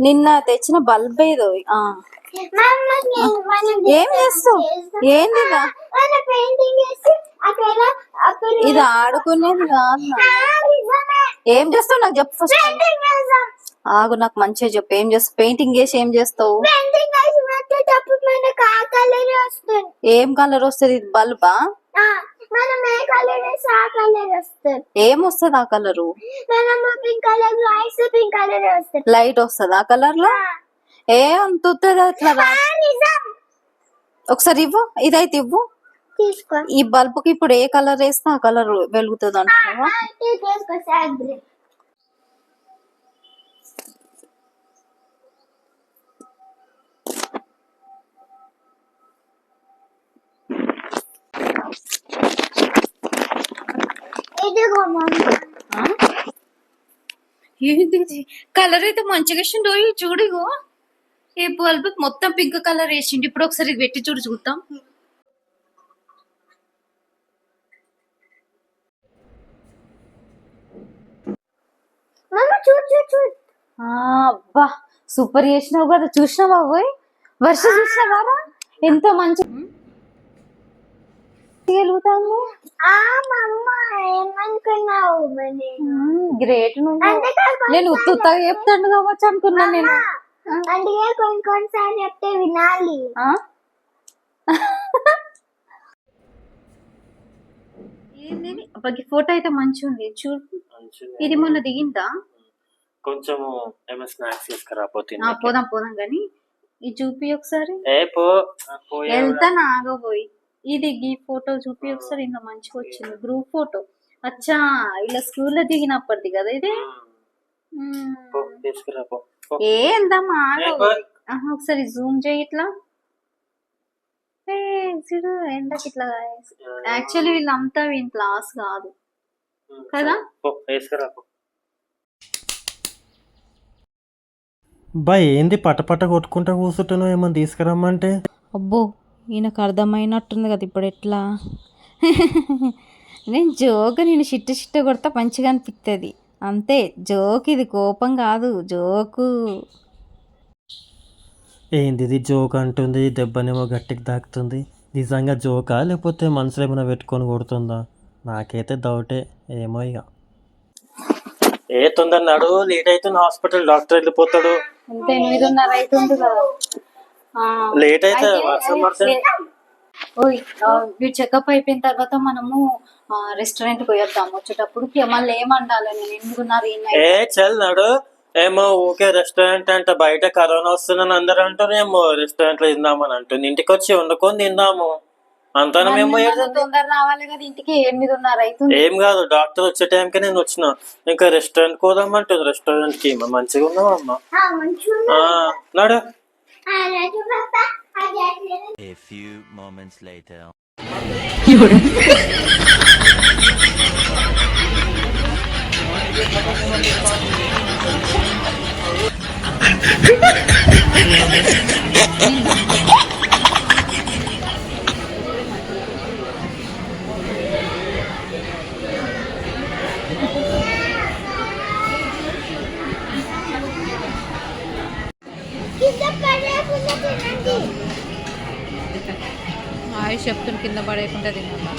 నిన్న తెచ్చిన బల్బ్ ఏదో. ఏం చేస్తావు? ఏంది ఇదా? ఆడుకునేది కాదు. ఏం చేస్తావు నాకు చెప్పు ఫస్ట్ ఆగు నాకు మంచిగా చెప్పు. ఏం చేస్తావు? పెయింటింగ్ వేసి ఏం చేస్తావు? ఏం కలర్ వస్తుంది? ఇది బల్బా? మనం ఏ కలర్ వేస్తే ఆ కలర్ వస్తుంది? ఏం వస్తుంది ఆ కలరు? మనం పింక్ కలర్ రాయిస్తే పింక్ కలర్ వస్తుంది. లైట్ వస్తుంది ఆ కలర్లో ఏ అంత ఇట్లా రా ఒకసారి ఇవ్వు ఇదైతే ఇవ్వు. తీసుకో. ఈ బల్బ్కి ఇప్పుడు ఏ కలర్ వేస్తే ఆ కలర్ వెలుగుతుంది అంటున్నావా? ఇది కలర్ అయితే మంచిగా వేసిండు చూడు ఇగో. ఈ బల్బ్ మొత్తం పింక్ కలర్ వేసిండు ఇప్పుడు ఒకసారి ఇది పెట్టి చూడు చూద్దాం. అబ్బా సూపర్ చేసినావు కదా చూసినావా పోయి వర్ష చూసినావా ఎంత మంచి మరి? గ్రేట్ నేను ఉత్త ఉత్తగా చెప్తాను కావచ్చు అనుకున్నా నేను. అందుకే కొన్ని కొన్నిసార్లు చెప్తే వినాలి? ఏంది? ఫోటో అయితే మంచిగా ఉంది. చూడు. ఇది మొన్న దిగిందా? కొంచెం ఏమైనా స్నాక్స్ తీసుకురా పోదాం పోదాం. కానీ ఇది చూపి ఒకసారి. ఏ పో. ఆ, పోయే వెళ్తా నాగపోయి ఇది ఈ ఫోటో చూపి ఒకసారి ఇంకా మంచిగా వచ్చింది. గ్రూప్ ఫోటో అచ్చా ఇలా స్కూల్లో దిగినప్పటిది కదా ఇది? మ్మ్. పో తీసుకురా పో. పో. ఏ ఎందమ్మా ఏ పో. ఆహా, ఒకసారి జూమ్ చేయి ఇట్లా. చూడు ఎండకి ఇట్లా యాక్చువల్లీ వీళ్ళంతా వీళ్ళ క్లాస్ కాదు. కదా? పో వేసుకురా పో. బా ఏంది పటపట కొట్టుకుంటా కూర్చుంటున్నావు? ఏమన్నా తీసుకురమ్మంటే? అబ్బో ఈయనకు అర్థమైనట్టుంది కదా ఇప్పుడు ఎట్లా? నేను జోక్ నేను చిట్ట చిట్ట కొడతా మంచిగా అనిపిస్తుంది అంతే జోక్ ఇది కోపం కాదు జోకు. ఏంది ఇది జోక్ అంటుంది దెబ్బనేమో గట్టికి తాకుతుంది. నిజంగా జోకా లేకపోతే మనసులో ఏమైనా పెట్టుకొని కొడుతుందా? నాకైతే డౌటే ఏమో ఇక ఏ తొందర నడు లేట్ అవుతుంది హాస్పిటల్ డాక్టర్ వెళ్ళిపోతాడు. అంతే ఎనిమిదిన్నర అవుతుంది కదా. లేట్ అయితే వర్షం పడితే వీడు చెకప్ అయిపోయిన తర్వాత మనము రెస్టారెంట్ పోయొద్దాం వచ్చేటప్పుడు. మళ్ళీ ఏమండాలి నేను ఏ చల్ నడు. ఏమో ఊకే రెస్టారెంట్ అంటే బయట కరోనా వస్తుందని అందరూ అంటారు ఏమో రెస్టారెంట్లో తిందామని అంటుంది ఇంటికి వచ్చి వండుకొని తిందాము. అంతాను మేము తొందర రావాలి కదా ఇంటికి ఎనిమిదిన్నర అవుతుంది ఏం కాదు డాక్టర్ వచ్చే టైంకి నేను వచ్చిన. ఇంకా రెస్టారెంట్ పోదామంటుంది రెస్టారెంట్కి మంచిగా ఉన్నావమ్మా నడు. A few moments later. You're. ఆయుష్ చెప్తున్న కింద పడేయకుండా తిన్నా